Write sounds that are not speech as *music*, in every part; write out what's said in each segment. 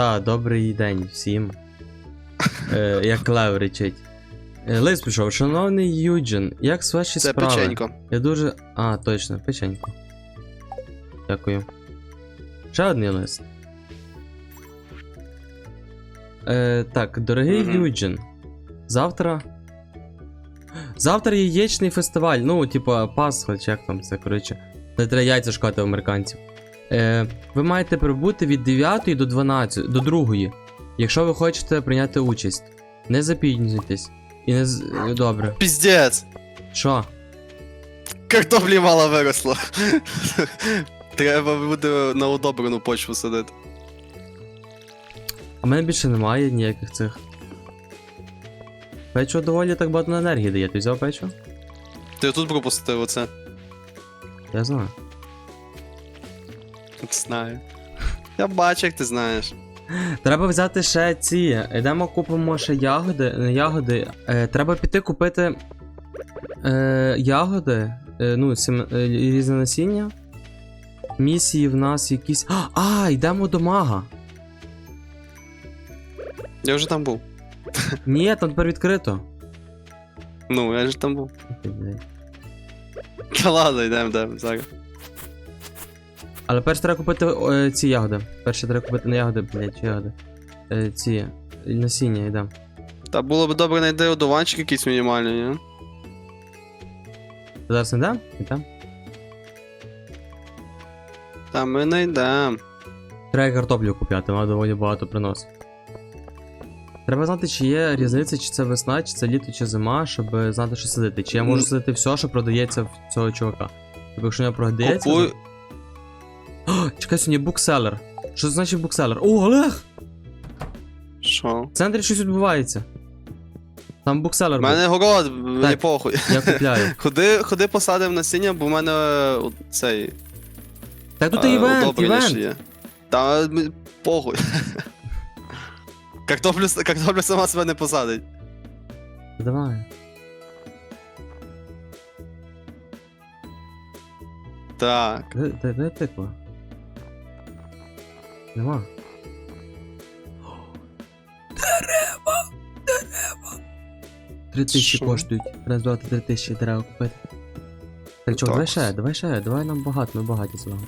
Та, добрий день всім. *laughs* Е, як Лев речить. Е, лист пішов, шановний Юджин, як з ваші Це справи? печенько. Я дуже. А, точно, печенько. Дякую. Ще один лист. Е, так, дорогий Мгм. Юджин. Завтра. Завтра яєчний фестиваль. Ну, типа, Пасха, чи як там це, коротше. Не треба яйця шукати у американців. Е, ви маєте прибути від 9 до 12, до 2, якщо ви хочете прийняти участь. Не запізнюйтесь. І не з... Добре. Піздець! Що? Картоплі мало виросло. Треба буде на удобрену почву садити. А в мене більше немає ніяких цих. Печиво доволі так багато енергії дає. Ти взяв печиво? Ти тут пропустив оце? Я знаю. Знаю. Я бачу, як ти знаєш. Треба взяти ще ці. Йдемо купимо ще ягоди. Не ягоди. Е, треба піти купити е, ягоди. Е, ну, сім, е, різне насіння. Місії в нас якісь. А, йдемо до мага. Я вже там був. Ні, там тепер відкрито. Ну, я ж там був. Та ладно, йдемо, йдемо, зараз. Але перше треба купити е, ці ягоди. Перше треба купити не ягоди, блядь, чи ягоди. Е, ці насіння йдемо. Та було б добре знайти одуванчик якийсь мінімальний, ні? Зараз не йдемо? Йдемо. Та ми не йдемо. Треба картоплю купляти, вона доволі багато приносить. Треба знати, чи є різниця, чи це весна, чи це літо, чи зима, щоб знати, що садити. Чи я можу садити все, що продається в цього чувака. Тобто, якщо не продається. Купуй. О, сьогодні букселер. Що це значить букселер? О, Олег! Що? В центрі щось відбувається. Там букселер У мене город, мені Так. похуй. Я купляю. Ходи, ходи посадимо насіння, бо в мене е, цей. Так тут е, івент, удобрення ще івент. є. Та м, похуй. Картоплю, с- картоплю сама себе не посадить. Давай. Так. Де, де, де тиква? Нема. Дерева! Дерева! Три тисячі Що? коштують. Раз, два, три тисячі дерева купити. Так чого, давай ще, давай ще, давай нам багато, ми багаті з вами.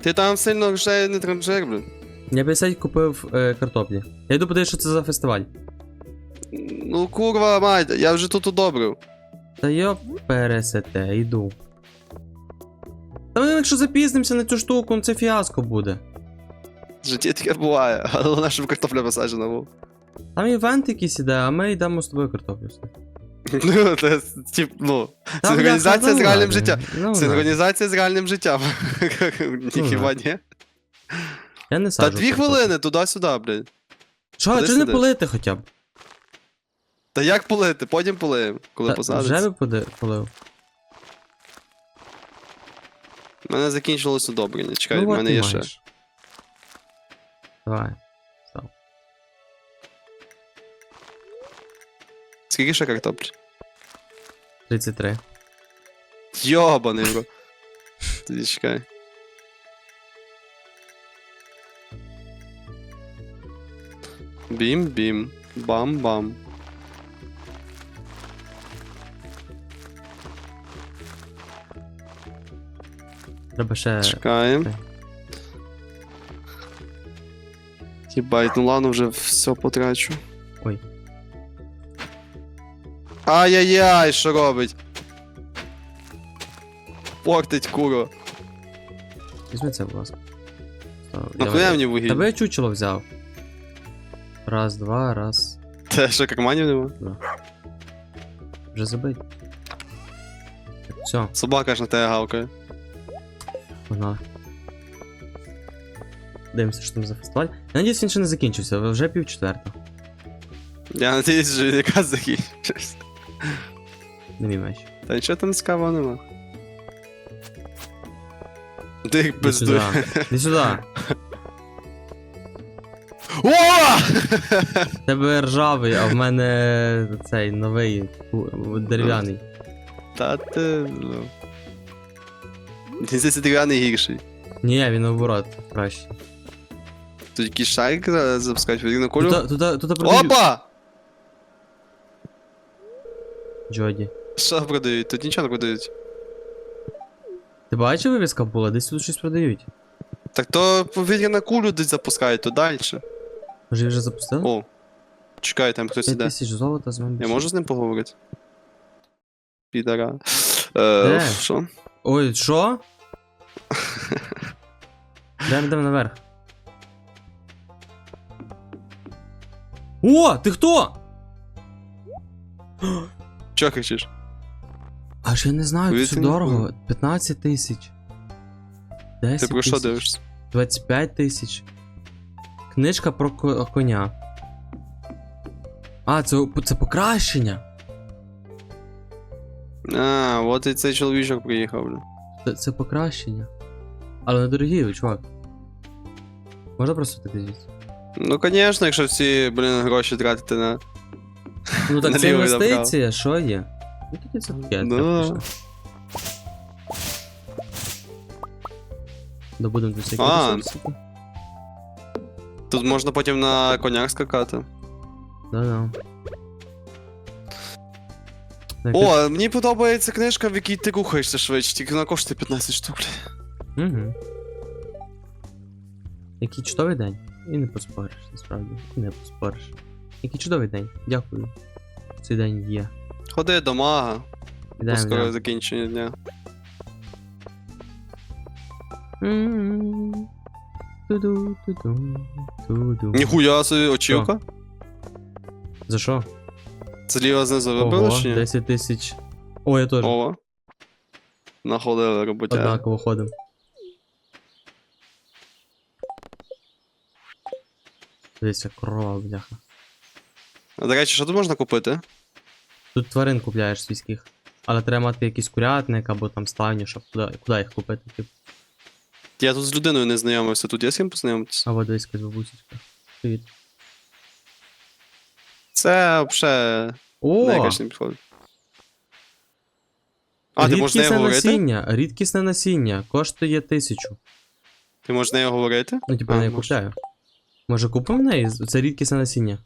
Ти там сильно вже не транжир, блін. Я 50 купив е, картоплі. Я йду подивитися, що це за фестиваль. Ну курва, мать, я вже тут удобрив. Та йоп, пересете, йду. Якщо запізнимося на цю штуку, ну це фіаско буде. В житті таке буває, але *laughs* головне, щоб картопля посаджена була. Там івент якийсь іде, а ми йдемо з тобою картоплю. *laughs* Ну, це тип, ну. Та, Синхронізація з ну реальним життям. Ну. Синхронізація з реальним життям. *laughs* Хіба ні? Я не Та дві хвилини туди-сюди, блядь. Куди чи не полити хоча б? Та як полити? Потім полиємо, коли посадиться. вже би полив. У мене закінчилось удобрення. Чекай, в Ну, от мене є ще. Давай. Став. Скільки ще картоплі? 33. Йобаний, бро. Тоді чекай. Бім-бім. Бам-бам. Треба ще. Чекаємо. Єбать, ну ладно, вже все потрачу. Ой. Ай-яй-яй, що робить? Портить куро. Візьми це, будь ласка. Нахуя мені Тебе я чучело взяв. Раз, два, раз. Те, що карманів нема? Вже забить. Все, Собака ж на тебе гавкає. Погнали. Дивимося, що там за фестиваль. Я надіюсь, він ще не закінчився, ви вже пів четверта. Я надіюсь, що він якраз закінчився. Не мій меч. Та нічого там цікавого нема. Ти Іди пиздуй. Іди сюди. О! Тебе ржавий, а в мене цей новий дерев'яний. Та ти. ну. Мені здається, дерев'яний гірший. Ні, він наоборот, краще. Тут якийсь шарик е, запускають, кулю. Тут, тут, тут продають. Опа! Джоді. Що продають? Тут нічого не продають. Ти бачив вивіска була? Десь тут щось продають. Так то повітряна кулю десь запускають, то далі. Може, вже запустили? О. Чекай, там хтось 5 іде. тисяч золота з мене. Я можу з ним поговорити? Підара. Е, Де? що? Ой, що? Йдемо, йдемо наверх. О, ти хто? Чого кричиш? Аж я не знаю, це Повітряна дорого. 15 тисяч. 10 Ти про що тисяч. дивишся? 25 тисяч. Книжка про ко- коня. А, це, це покращення. А, от і цей чоловічок приїхав, бля. Це, це покращення. Але недорогі, чувак. Можна просто так звідси? Ну, звісно, якщо всі, блін, гроші тратити на. Ну так це Наліво і направо. інвестиція, що є? Ну тоді це таке. Пішло. Добудемо тут всякі А. Тут можна потім на конях скакати. Да-да. О, мені подобається книжка, в якій ти рухаєшся швидше, тільки вона коштує 15 штук. Угу. Який чудовий день. І не поспориш, насправді. І не поспориш. Який чудовий день. Дякую. Цей день є. Ходи до мага, бо Ідемо, скоро закінчення дня. Ніхуя собі очівка. За що? Зліва знизу вибили чи ні? 10 тисяч. О, я теж. Ова. Находили роботяги. Однаково ходимо. Дивіться, корова, бляха. А до речі, що тут можна купити? Тут тварин купляєш сільських. Але треба мати якийсь курятник або там стайню, щоб куди, куди їх купити. Типу. Я тут з людиною не знайомився, тут є з ким познайомитися? Або десь якась бабусечка. Привіт. Це взагалі О! не якось не підходить. А, ти можеш нею рідкісне говорити? насіння, рідкісне насіння, коштує тисячу. Ти можеш нею говорити? Ну, типу, А, я неї купляю. Може купимо в неї? Це рідкісне насіння.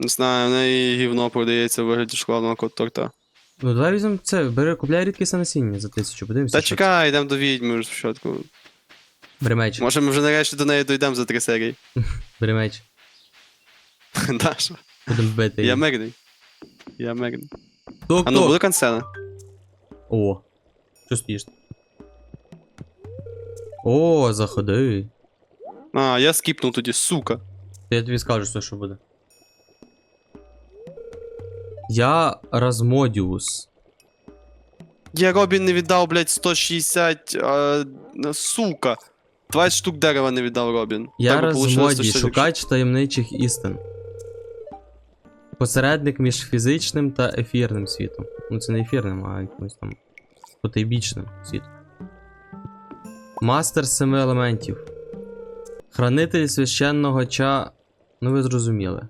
Не знаю, в неї гівно продається в вигляді шоколадного кот торта. Ну давай візьмемо це, бери, купляй рідкісне насіння за тисячу, подивимося. Та що чекай, йдемо до відьми вже спочатку. це. Бери Може ми вже нарешті до неї дійдемо за три серії. *laughs* бери меч. *laughs* Даша. Будемо бити. Я мирний. Я мирний. А ну буде концена. О. Що стоїш? О, заходи. А, я скіпнув тоді, сука. Я тобі скажу, все, що буде. Я Размодіус. Я Робін не віддав, блядь, 160, а, сука. 20 штук дерева не віддав Робін. Я Так би получилось Размодій, 160. шукач таємничих істин. Посередник між фізичним та ефірним світом. Ну це не ефірним, а якимось там потайбічним світом. Мастер семи елементів. Хранитель священного ча. Ну ви зрозуміли.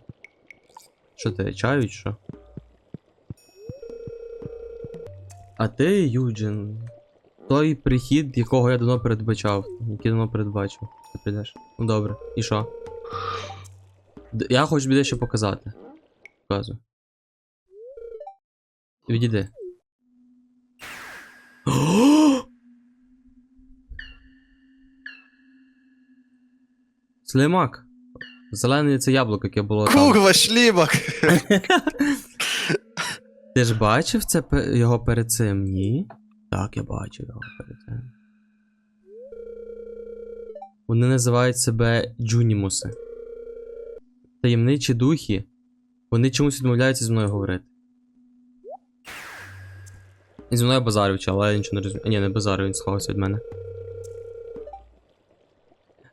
Що ти, чаю що? А ти, Юджин. Той прихід, якого я давно передбачав. Який давно передбачив. Ти прийдеш. Ну добре. І що? Я хочу тобі дещо показати. Показую. Відійди. *gasps* Слимак. Зелене це яблуко, яке було там. Курва! *laughs* Ти ж бачив це його перед цим? Ні? Так, я бачив його перед цим. Вони називають себе джунімуси. Таємничі духи. Вони чомусь відмовляються зі мною говорити. Він зі мною базарив, чел, але я нічого не розумію. Ні, не базарив, він сховався від мене.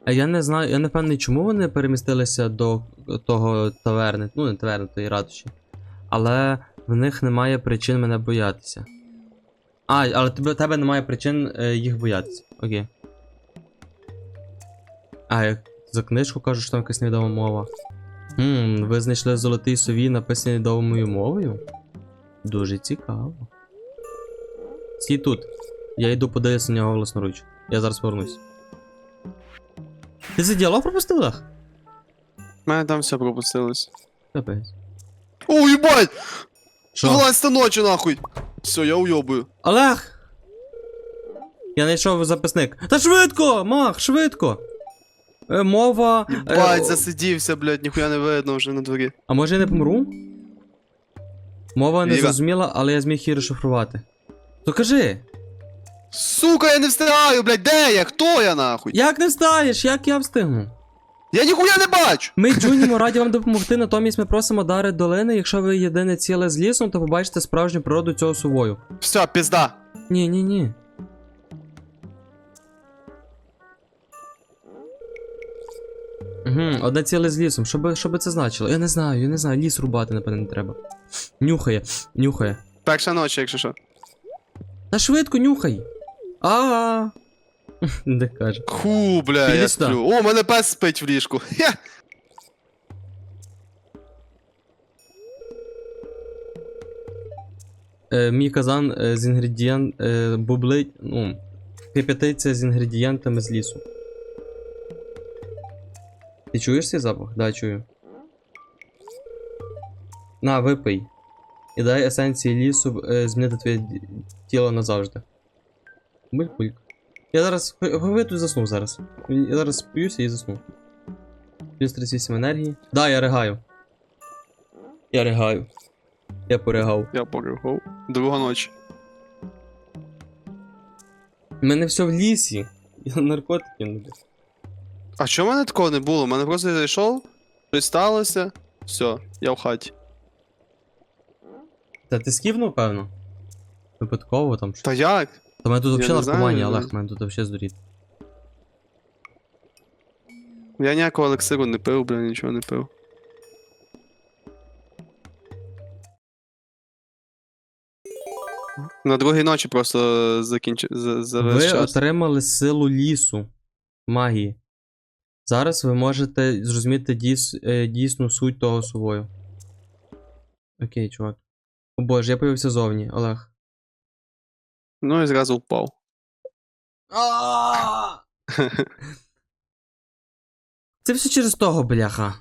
А я не знаю, я не певний, чому вони перемістилися до того таверни, ну не таверни, тої ратуші. Але в них немає причин мене боятися. А, але тебе, тебе немає причин е, їх боятися. Окей. А, як за книжку кажуть, що там якась невідома мова. Хм, ви знайшли золотий совій, написаний невідомою мовою? Дуже цікаво. Стій тут. Я йду подивитися на нього власноруч. Я зараз повернусь. Ти за діалог пропустив Олег? У мене там все пропустилось. Капець. О, їбать! Що? 12 ночі нахуй! Все, я уйобую. Олег! Я знайшов записник. Та швидко! Мах, швидко! Е, мова. е, Бать, засидівся, блядь, ніхуя не видно вже на дворі. А може я не помру? Мова не Віра. зрозуміла, але я зміг її розшифрувати. То кажи, Сука, я не встигаю, блядь, де я? Хто я нахуй? як не встаєш, як я встигну? Я ніхуя не бачу! Ми, Джунімо, раді вам допомогти, натомість ми просимо дари долини. Якщо ви єдине ціле з лісом, то побачите справжню природу цього сувою. Все, пізда. Ні, ні, ні. Угу, одне ціле з лісом. Що би, що би це значило? Я не знаю, я не знаю. Ліс рубати, напевно, не треба. Нюхає, нюхає. Перша ночі, якщо що. Та швидко нюхай. А. *laughs* Де каже. Ху, бля, Піди я сюди. сплю. О, мене пес спить в ліжку. Хе. Е, мій казан е, з інгредієнт е, бублить, ну, кип'ятиться з інгредієнтами з лісу. Ти чуєш цей запах? Да, чую. На, випий. І дай есенції лісу е, змінити твоє тіло назавжди. Буль-пульк. Я зараз. Ви тут засну зараз. Я зараз споюся і засну. Плюс 38 енергії. Да, я ригаю. Я ригаю. Я поригав. Я поригав. Друга ночі. У мене все в лісі. Я наркотики не. А чого в мене такого не було? У мене просто я зайшов, щось сталося. Все, я в хаті. Та ти сківнув, певно? Випадково там що. Та як? Та мене тут взагалі не знаю, наркоманія. Олег, мене тут взагалі здуріти. Я ніякого елексиру не пив, бля, нічого не пив. На другій ночі просто закінчив за, Ви час. отримали силу лісу. Магії. Зараз ви можете зрозуміти дійс, е, дійсну суть того сувою. Окей, чувак. О боже, я появився зовні, Олег. Ну і зразу впав. *laughs* Це все через того, бляха.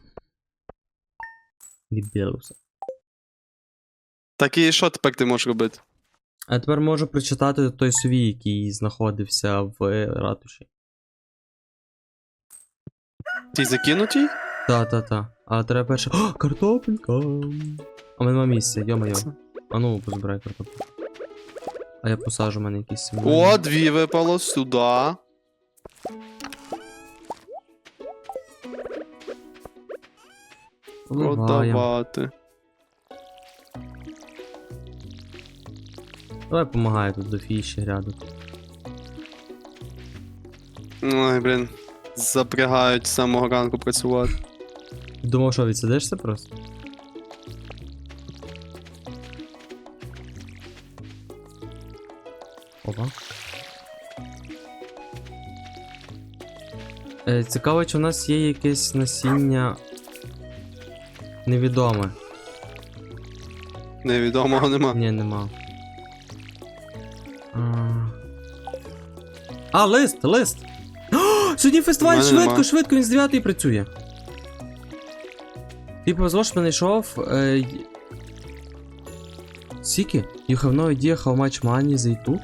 Дебілуса. Так і що тепер ти можеш робити? А тепер можу прочитати той совій, який знаходився в е, ратуші. Ти закинутий? Та-та-та. А треба перше. О, картопелька! А мене нема місця, йо-моє. А ну, позбирай картопельку. А я посажу в мене якісь семена. О, дві випало сюди. Поливаємо. Продавати. Давай помагай тут до фіші гряду. Ой, блін. Запрягають з самого ранку працювати. Думав, що відсидишся просто? Опа. Е, цікаво, чи у нас є якесь насіння невідоме. Невідомого нема. Ні, нема. А лист, лист! Сьогодні фестиваль, швидко, нема. швидко, він з 9 працює. Ти повезло, що ти знайшов. Е... Скільки? You have no idea how much money they took?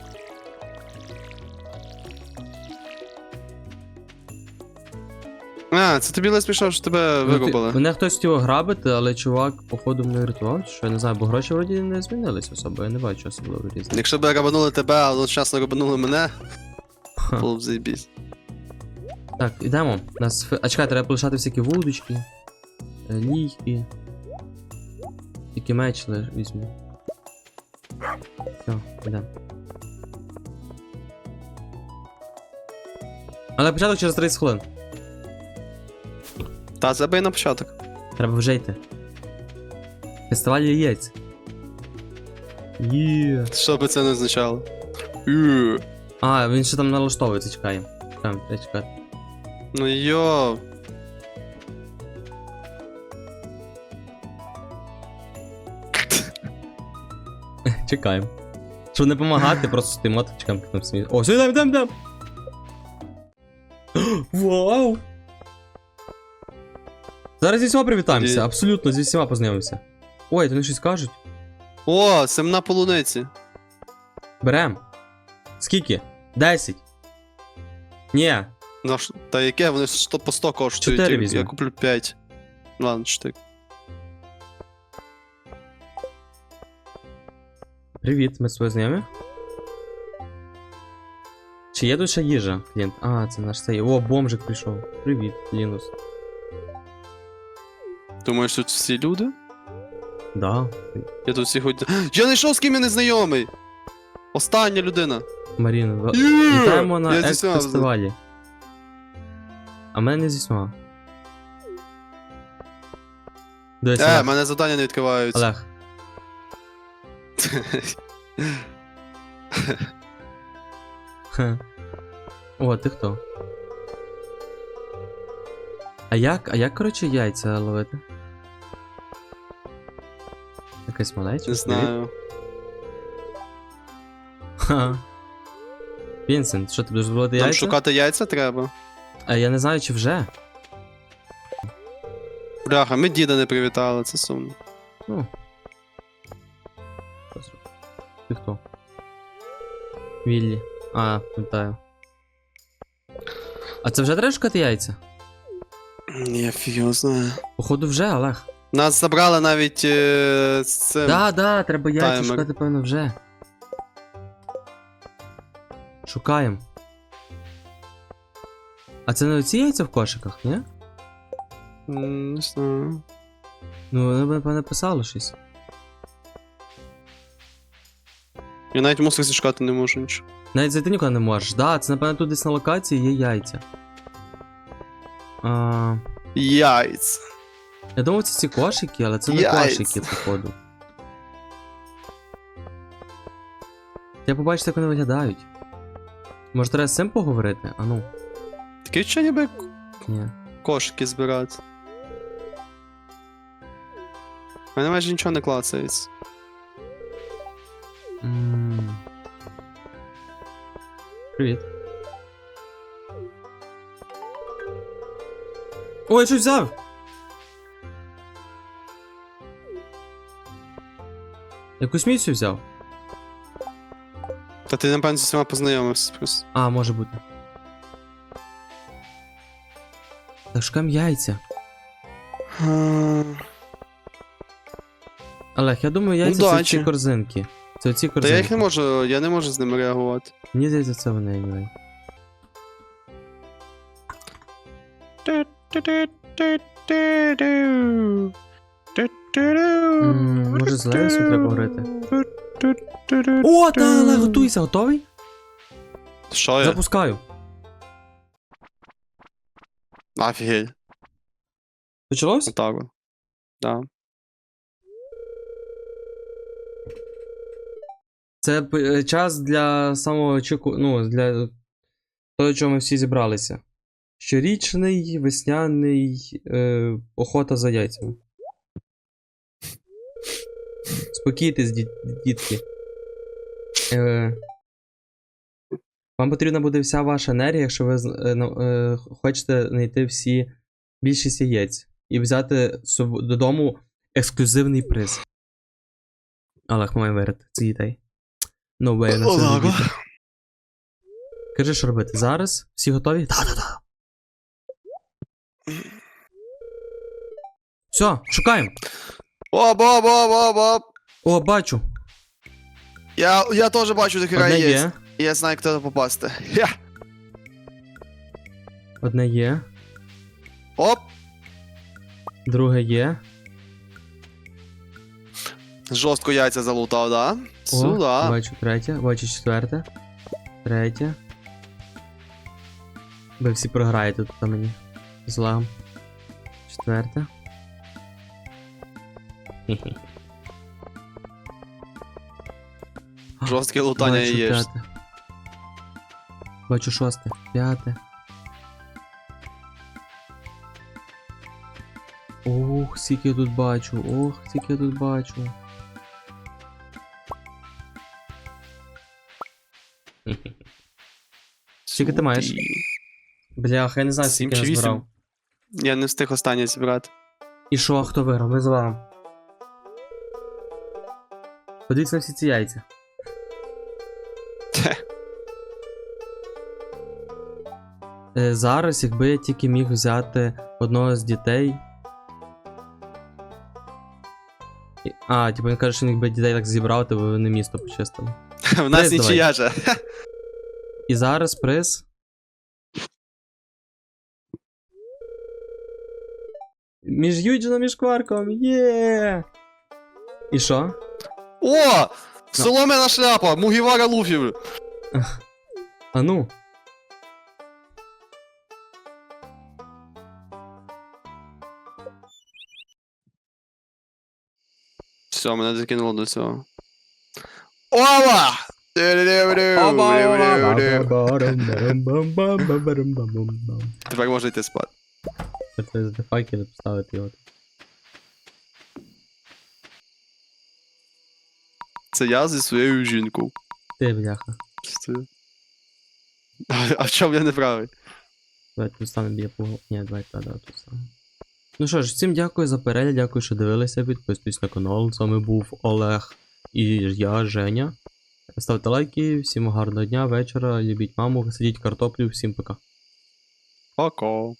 А, це тобі лист пішов, що тебе Ну, Мене хтось хотів ограбити, але чувак, походу, мене врятував, що я не знаю, бо гроші вроді не змінились особо, я не бачу особливо різниці. Якщо б рабанули тебе, а одночасно рабанули мене, було б заєбісь. Так, ідемо. Нас... А чекай, треба полишати всякі вудочки, е, лійки. Тільки меч візьму. Все, йдемо. Але початок через 30 хвилин. Та забий на початок. Треба вже йти. Фестиваль яєць. Є. Що би це не означало? Ю. А, він ще там налаштовується, чекає. Треба чекати. Ну йо. *laughs* Чекаємо. Щоб не допомагати, просто стоїмо так чекаємо, поки там самі. О, сюди, йдемо, йдемо! *gasps* Вау! Зараз зі всіма привітаємося, абсолютно зі всіма познайомимося. Ой, то вони щось кажуть. О, семна полуниці. Берем. Скільки? 10. Ні. На ш- Та яке вони 100 по 100 коштують. Чотири я, візьми. куплю 5. Ладно, 4. Привіт, ми з тобою знайомі. Чи є тут ще їжа, клієнт? А, це наш цей. О, бомжик прийшов. Привіт, Лінус. Думаєш, тут всі люди? Да. Я тут всіх хоч. Я знайшов з ким я не знайомий! Остання людина. Маріна, в- Є! вітаємо на Я зі всіма екс-фестивалі. А мене не зі всіма. Дивись, Е, Олег. мене завдання не відкриваються. Олег. О, ти хто? А як, а як, коротше, яйця ловити? Якась малеча? Не знаю. Ха. Вінсент, що ти будеш ловити Нам яйця? шукати яйця треба. А я не знаю, чи вже. Бляха, ми діда не привітали, це сумно. Ну. Що зробити? Ти хто? Віллі. А, пам'ятаю. А це вже треба шукати яйця? Я фіг його знаю. Походу вже, Олег. Нас забрали навіть е, з цим. Да, да, треба яйця таймер. шукати, певно, вже. Шукаємо. А це не оці яйця в кошиках, ні? Не знаю. Ну, вони б, напевно, писали щось. Я навіть мусор шукати не можу нічого. Навіть зайти нікуди не можеш. Да, це, напевно, тут десь на локації є яйця. А, Яйця. я думав, це ці кошики, але це не Яйця. кошики, походу. Я побачити, як вони виглядають. Може, треба з цим поговорити? А що ніби ні. кошики збирати. У мене майже нічого не клацається. М. Привіт. Ой, я щось взяв! Якусь місію взяв? Та ти, напевно, зі всіма познайомився просто. А, може бути. Так шукаємо яйця. Олег, я думаю, яйця це ці корзинки. Це Та корзинки. я їх не можу, я не можу з ними реагувати. Мені здається, це вони anyway. Може, з Левісом треба говорити? О, та, Олег, готуйся, готовий? Що я? Запускаю. Офігеть. Почалось? Отак. от. Да. Це п- е, час для самого чеку, ну, для того, чого ми всі зібралися. Щорічний весняний е, охота за яйцями. Спокійтесь, діт- дітки. Е, вам потрібна буде вся ваша енергія, якщо ви е, е, хочете знайти всі більшість яєць і взяти додому ексклюзивний приз. Але ми маємо виграти цих дітей. No way, на це діти. Кажи, що робити? Зараз? Всі готові? Так-так-так. Все, шукаємо. Оп, оп, оп, оп, оп. О, бачу. Я, я теж бачу, Одне є. є. Я знаю, куди попасти. Я. Одне є. Оп. Друге є. Жорстко яйця залутав, да? О, Сюда. бачу третє, бачу четверте. Третє. Ви всі програєте тут на мені. З лагом. Четверте. Жорстке лутання Бачу п'яте. Бачу шосте, п'яте. Ох, скільки я тут бачу, ох, скільки я тут бачу. Скільки ти маєш? Бляха, я не знаю, скільки я збирав. Я не встиг останнє зібрати. І що, хто виграв? Ми з вами. Подивіться на всі ці яйця. Зараз, якби я тільки міг взяти одного з дітей. А, типу він каже, що він якби дітей так зібрав, то би вони місто почистили. *laughs* В нас нічия же. *laughs* І зараз приз. Між Юджином і Шкварком. Є! І що? О! Солом'яна шляпа! Мугівара Луфі! А ну. Все, мене закинуло до цього. Ова! Тепер можна йти спати. Це з факели поставити його. Це я зі своєю жінкою. Ти, бляха. Що це? А, а в чому я не правий? Давайте тут стане біля пого. Ні, давайте да, да, тут стане. Ну що ж, всім дякую за перегляд, дякую, що дивилися. Підписуйтесь на канал. З вами був Олег і я, Женя. Ставте лайки, всім гарного дня, вечора, любіть маму, сидіть картоплю, всім пока. Пока.